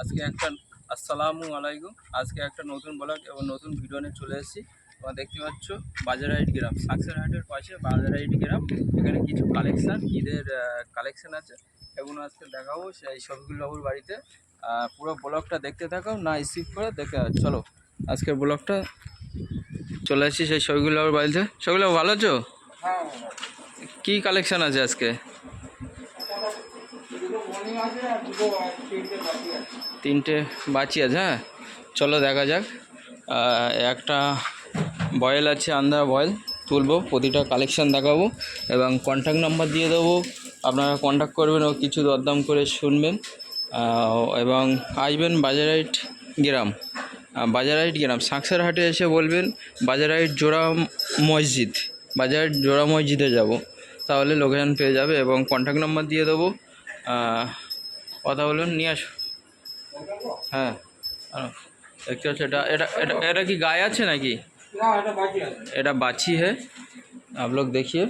আজকে একটা, আসসালামু আলাইকুম। আজকে একটা নতুন ব্লগ এবং নতুন ভিডিও নিয়ে চলে এসেছি। তোমরা দেখতে পাচ্ছ বাজারাইট গ্রাম। সাকসের হাটের পাশে বাজারাইট গ্রাম। এখানে কিছু কালেকশান ঈদের কালেকশান আছে। এগুলো আজকে দেখাবো সেই শফিকুল বাবুর বাড়িতে। পুরো ব্লগটা দেখতে থাকো, না স্কিপ করে দেখে চলো, আজকের ব্লগটা চলে এসেছি সেই শফিকুল বাবুর বাড়িতে। শফিকুল বাবু, ভালো আছো? কী কালেকশান আছে আজকে? তিনটে বাঁচি আছে হ্যাঁ? চলো দেখা যাক। একটা বয়েল আছে আন্দার বয়েল তুলবো, প্রতিটা কালেকশান দেখাবো এবং কন্ট্যাক্ট নাম্বার দিয়ে দেবো। আপনারা কন্ট্যাক্ট করবেন ও কিছু দরদাম করে শুনবেন। এবং আসবেন বাজারাইট গ্রাম। বাজারাইট গ্রাম, সাঁকসার হাটে এসে বলবেন বাজারাইট জোড়া মসজিদ বাজারাইট জোড়া মসজিদে যাব। তাহলে লোকেশন পেয়ে যাবে এবং কন্ট্যাক্ট নাম্বার দিয়ে দেবো। কথা বলুন, নিয়ে আসো হ্যাঁ আনো। দেখতে পাচ্ছ এটা এটা এটা এটা কি গায়ে আছে নাকি এটা বাছি है आप लोग देखिए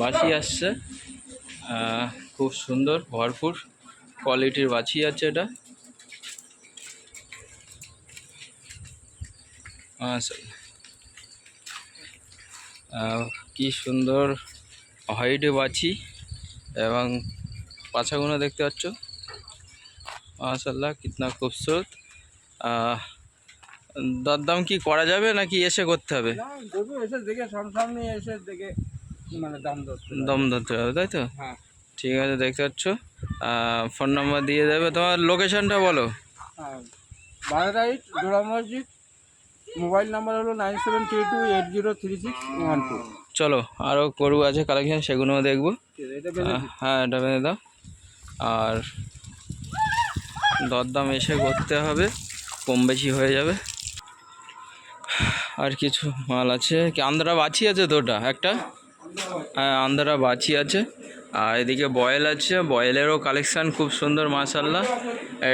বাছি আসছে আহ, খুব সুন্দর ভরপুর কোয়ালিটির বাছি আছে এটা মাশাআল্লাহ। আহ, কি সুন্দর হাইটে বাছি এবং পাছাগুলো দেখতে পাচ্ছ। মাশাল্লাহ কিতনা খুবসুরত। দরদাম কি করা যাবে নাকি এসে করতে হবে? এসে দেখে সামসামনি এসে দেখে মানে দাম দম ধরতে হবে তাই তো? হ্যাঁ। ঠিক আছে দেখতে পাচ্ছ। ফোন নাম্বার দিয়ে দেবে। তোমার লোকেশনটা বলো। হ্যাঁ জোড়া মসজিদ। মোবাইল নাম্বার হলো nine seven three two eight zero three six one two. চলো আরও গরু আছে কালেকশন সেগুলোও দেখব। হ্যাঁ এটা বেঁধে দাও। আর দরদাম এসে করতে হবে, কম বেশি হয়ে যাবে। আর কিছু মাল আছে। কি আন্ধ্রা বাছি আছে তো ওটা? একটা? হ্যাঁ আন্ধ্রা বাছি আছে। আর এদিকে বয়েল আছে। বয়েলেরও কালেকশান খুব সুন্দর মাসাল্লাহ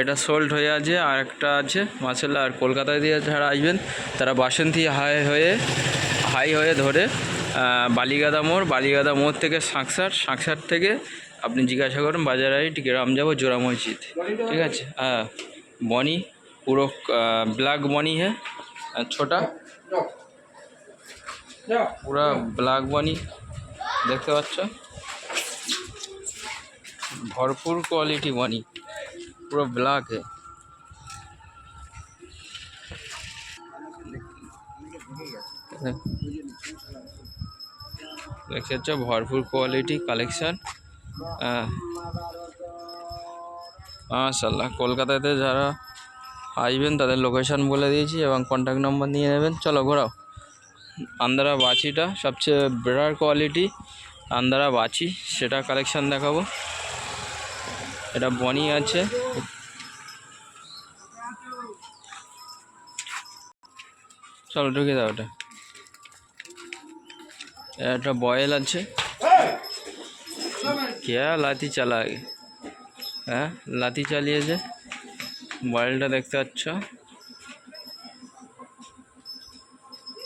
এটা সোল্ড হয়ে আছে, আর একটা আছে মাসাল্লাহ আর কলকাতায় দিয়ে যারা আসবেন, তারা বাসন্তী হাই হয়ে হাই হয়ে ধরে বালিগাদা মোড়। বালিগাদা মোড় থেকে সাঁকসার সাঁকসার থেকে আপনি জিজ্ঞাসা করেন বাজার আরেক রাম যাব, জোড়া মসজিদ। ঠিক আছে? হ্যাঁ বনি, পুরো ব্ল্যাক বনি হ্যাঁ ছোটা। পুরা ব্ল্যাক বনি, দেখতে পাচ্ছ? ভরপুর কোয়ালিটি বনি, পুরো ব্ল্যাক হ্যাঁ দেখতে পাচ্ছ? ভরপুর কোয়ালিটি, কালেকশন। মাশাল্লাহ কলকাতাতে যারা আসবেন, তাদের লোকেশন বলে দিয়েছি এবং কন্ট্যাক্ট নম্বর নিয়ে নেবেন। চলো ঘোরাও। আন্দারা বাছিটা সবচেয়ে বেটার কোয়ালিটি আন্দারা বাছি। সেটা কালেকশান দেখাবো। এটা বনি আছে। চলো ঢুকে দাও ওটা একটা বয়েল আছে। কে লাতি চালা হ্যাঁ লাতি চালিয়েছে বয়েলটা দেখতে পাচ্ছ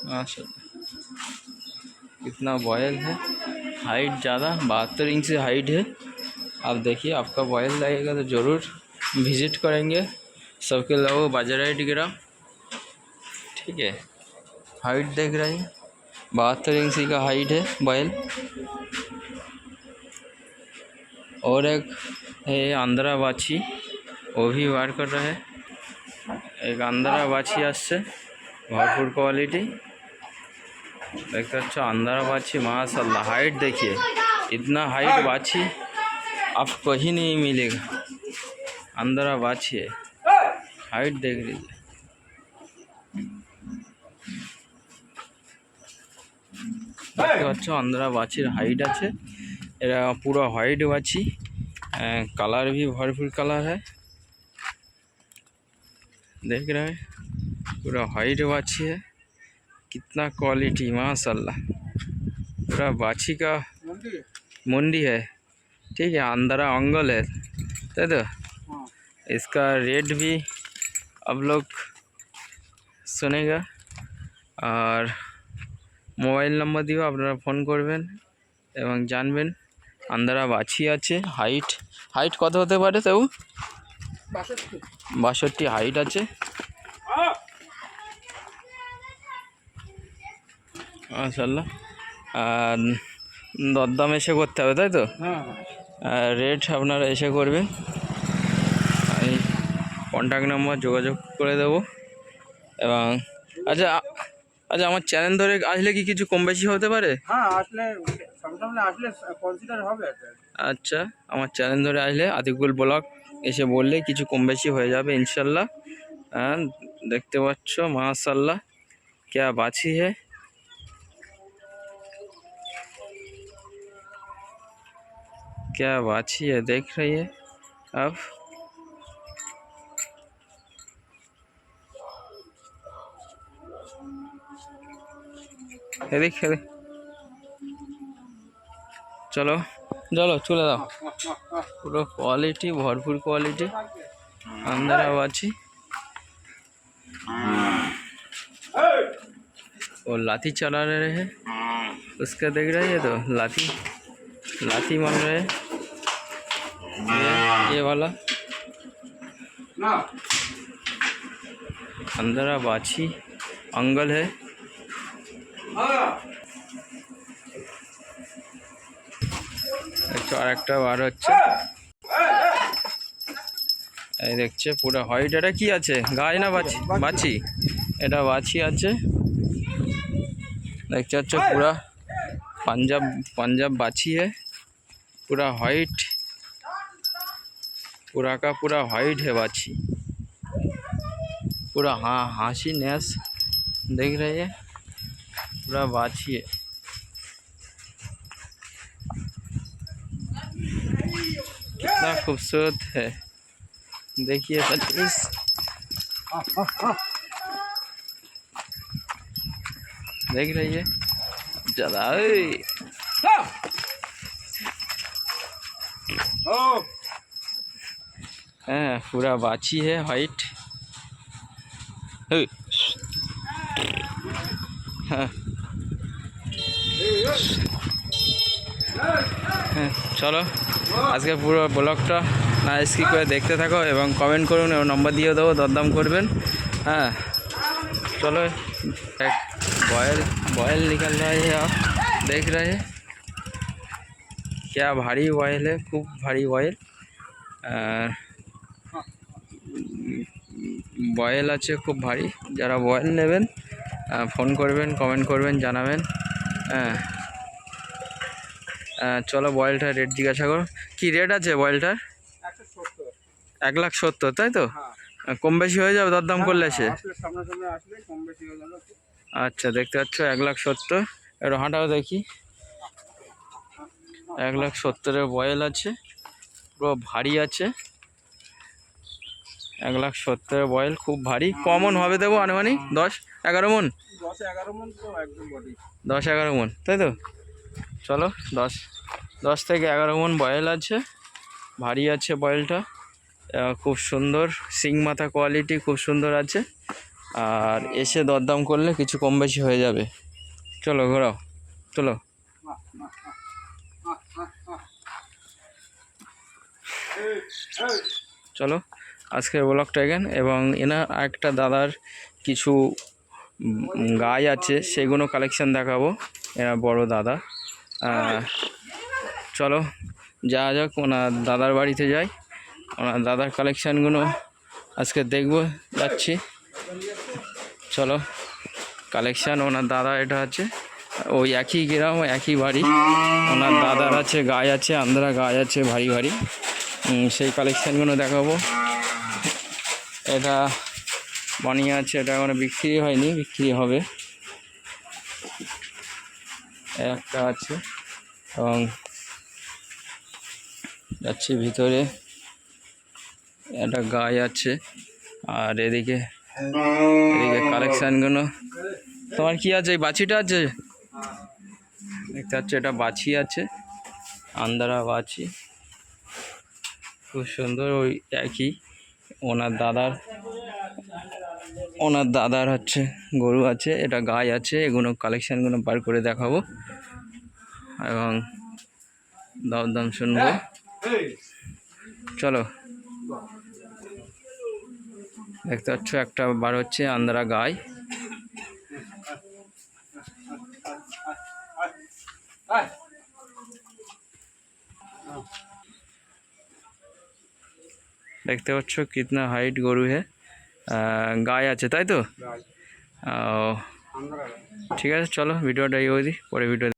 माशाल्लाह कितना बॉयल है हाइट ज़्यादा बहत्तर इंच से हाइट है आप देखिए आपका बॉयल लगेगा तो ज़रूर विज़िट करेंगे सबके लोग बाजाराइट गिरा ठीक है हाइट देख रहे हैं बहत्तर इंच का हाइट है बॉयल और एक है आंध्रा बाछी वो भी वार कर रहा है एक आंध्रा बाछी আসছে भरपूर क्वालिटी देखते अच्छा अंदर बाछी माशाल्लाह हाइट देखिए इतना हाइट बाछी आपको कहीं नहीं मिलेगा अंदर बाछी है हाइट देख लीजिए দেখতে পাচ্ছ আন্দ্রা বাছির হাইট আছে এরা পুরো হোয়াইট বাছি कलर भी भरपूर कलर है देख रहे हैं पूरा हाइट बाछी है कितना क्वालिटी माशाल्लाह पूरा बाछी का মন্দির मुंडी है ठीक है अंदरा अंगल है তাই তো হ্যাঁ इसका रेट भी आप लोग सुनेगा আর মোবাইল নাম্বার দিও আপনারা ফোন করবেন এবং জানবেন আন্দারা বাছি আছে হাইট হাইট কত হতে পারে তবু বাষট্টি হাইট আছে। মাশাল্লাহ আর দরদাম এসে করতে হবে তাই তো? হ্যাঁ। রেট আপনারা এসে করবেন আমি কন্ট্যাক্ট নাম্বার যোগাযোগ করে দেবো। এবং আচ্ছা আচ্ছা আমার চ্যানেল ধরে আসলে কি কিছু কম বেশি হতে পারে? হ্যাঁ আসলে সামনে আসলে কনসিডার হবে একটা আচ্ছা আমার চ্যানেল ধরে আসলে আতিকুল ব্লগ এসে বললে কিছু কম বেশি হয়ে যাবে ইনশাল্লাহ হ্যাঁ দেখতে পাচ্ছ মাশাল্লাহ क्या बाछी है क्या बाछी है देख रही है अब এদিক এদিক চলো চলো চলে দাও পুরো क्वालिटी भरपूर क्वालिटी अंदर अब अच्छी वो लाठी चला रहे हैं उसका देख रहे हैं तो लाठी लाठी मार रहे हैं ये, ये वाला না अंदर अब अच्छी अंगल है হ্যাঁ একটু আর একটা বার হচ্ছে এই দেখছে পুরো হোয়াইট এটা কি আছে গাছ না বাছি বাছি এটা বাছি আছে দেখতে পাচ্ছ পুরা পাঞ্জাব পাঞ্জাব বাছি है पूरा वाइट पूरा का पूरा वाइट है बाछी पूरा हाँ हाँसी नैस देख रहे हैं पूरा बाछी है कितना खूबसूरत है। देखिए इस देख रही है। ज़्यादा हाँ, पूरा बाछी है वाइट हाँ।, हाँ। চলো আজকে পুরো ব্লগটা না স্কিপ করে দেখতে থাকো এবং কমেন্ট করুন এবং নম্বর দিয়ে দেবো দরদাম করবেন হ্যাঁ चलो एक बॉयल बॉयल निकल रहा है आप देख रहे हैं क्या भारी ऑयल है खूब भारी ऑयल আর বয়েল আছে খুব ভারী যারা বয়েল নেবেন আহ, ফোন করবেন কমেন্ট করবেন জানাবেন হ্যাঁ আহ, চলো বয়েলটার রেট জিজ্ঞাসা করো। কী রেট আছে বয়েলটার? এক লাখ সত্তর তাই তো? হ্যাঁ। কম বেশি হয়ে যাবে দরদাম করলে সে? আচ্ছা দেখতে পাচ্ছ এক লাখ সত্তর। একটু হাঁটাও দেখি। এক লাখ সত্তরের বয়েল আছে। পুরো ভারী আছে। এক লাখ সত্তরের বয়েল খুব ভারী। কমন হবে দেবো আনুমানিক? দশ? এগারো মন? দশ এগারো মন তো একদম বডি। দশ এগারো মন তাই তো? চলো, দশ। দশ থেকে এগারো মন বয়েল আছে। ভারী আছে বয়েলটা। খুব সুন্দর সিং মাথা কোয়ালিটি খুব সুন্দর আছে। আর এসে দরদাম করলে কিছু কম বেশি হয়ে যাবে। চলো, ঘোরাও। চলো। চলো, আজকের ব্লগটা এখান এবং এনার একটা দাদার কিছু গাই আছে, সেগুলো কালেকশন দেখাবো। বড় দাদা। চলো, যাওয়া যাক, ওনার দাদার বাড়িতে যাই। ওনার দাদার কালেকশানগুলো আজকে দেখব, যাচ্ছি। চলো কালেকশান ওনার দাদা এটা আছে। ওই একই গ্রাম, একই বাড়ি। ওনার দাদার আছে গায়ে আছে আন্ধ্রা গায়ে আছে, ভারী ভারী। সেই কালেকশানগুলো দেখাবো। এটা বানিয়ে আছে, এটা এখনও বিক্রি হয়নি, বিক্রি হবে। একটা আছে। এবং যাচ্ছি ভিতরে। একটা গায়ে আছে, আর এদিকে এদিকে কালেকশানগুলো তোমার কি আছে? এই বাছিটা আছে? দেখতে পাচ্ছ, এটা বাছি আছে আন্দারা বাছি। খুব সুন্দর ওই একই, ওনার দাদার ওনার দাদার হচ্ছে গরু আছে, এটা গায়ে আছে, এগুলো কালেকশানগুলো বার করে দেখাবো। এবং দাম দাম শুনব। চলো। দেখতে পাচ্ছ একটা বার হচ্ছে আন্দ্রা গাই। দেখতে পাচ্ছ কিতনা হাইট গরু হে। গায়ে আছে তাই তো? ঠিক আছে চলো ভিডিওটা এই অবধি পরে ভিডিও